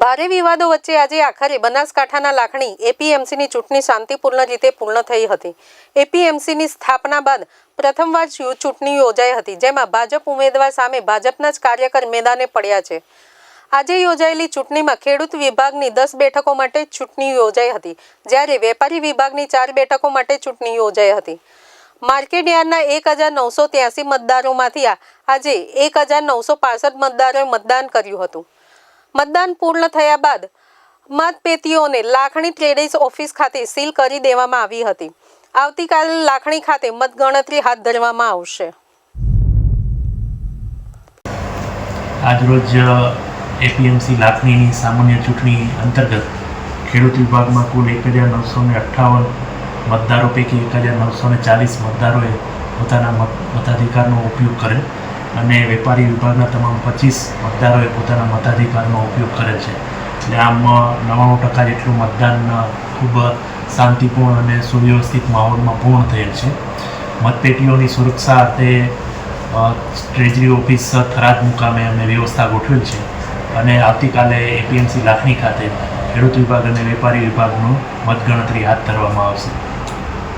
ભારે વિવાદો વચ્ચે આજે આખરે બનાસકાંઠાના લાખણી એપીએમસીની ચૂંટણી શાંતિપૂર્ણ રીતે પૂર્ણ થઈ હતી. એપીએમસીની સ્થાપના બાદ પ્રથમવાર ચૂંટણી યોજાઈ હતી, જેમાં ભાજપ ઉમેદવાર સામે ભાજપના જ કાર્યકર મેદાને પડ્યા છે. આજે યોજાયેલી ચૂંટણીમાં ખેડૂત વિભાગની દસ બેઠકો માટે ચૂંટણી યોજાઈ હતી, જ્યારે વેપારી વિભાગની ચાર બેઠકો માટે ચૂંટણી યોજાઈ હતી. માર્કેટ યાર્ડના એક હજાર નવસો ત્યાસી મતદારોમાંથી આજે એક હજાર નવસો પાસઠ મતદારોએ મતદાન કર્યું હતું. મતદાન પૂર્ણ થયા બાદ મતપેટીઓને લાખણી ટ્રેડર્સ ઓફિસ ખાતે સીલ કરી દેવામાં આવી હતી. આવતીકાલ લાખણી ખાતે મતગણતરી હાથ ધરવામાં આવશે. આજરોજ એપીએમસી લાખણીની સામાન્ય ચૂંટણી અંતર્ગત ખેડૂત વિભાગમાં કુલ એક હજાર નવસો ને અઠ્ઠાવન મતદારો પૈકી એક હજાર નવસો ને ચાલીસ મતદારોએ પોતાના મત મતાધિકારનો ઉપયોગ કરેલ અને વેપારી વિભાગના તમામ પચીસ મતદારોએ પોતાના મતાધિકારનો ઉપયોગ કરેલ છે. એટલે આમ નવ્વાણું ટકા જેટલું મતદાન ખૂબ શાંતિપૂર્ણ અને સુવ્યવસ્થિત માહોલમાં પૂર્ણ થયેલ છે. મતપેટીઓની સુરક્ષા અર્થે ટ્રેજરી ઓફિસ થરાદ મુકામે અમે વ્યવસ્થા ગોઠવેલ છે. અને આવતીકાલે એપીએમસી લાખણી ખાતે ખેડૂત વિભાગ અને વેપારી વિભાગનું મતગણતરી હાથ ધરવામાં આવશે.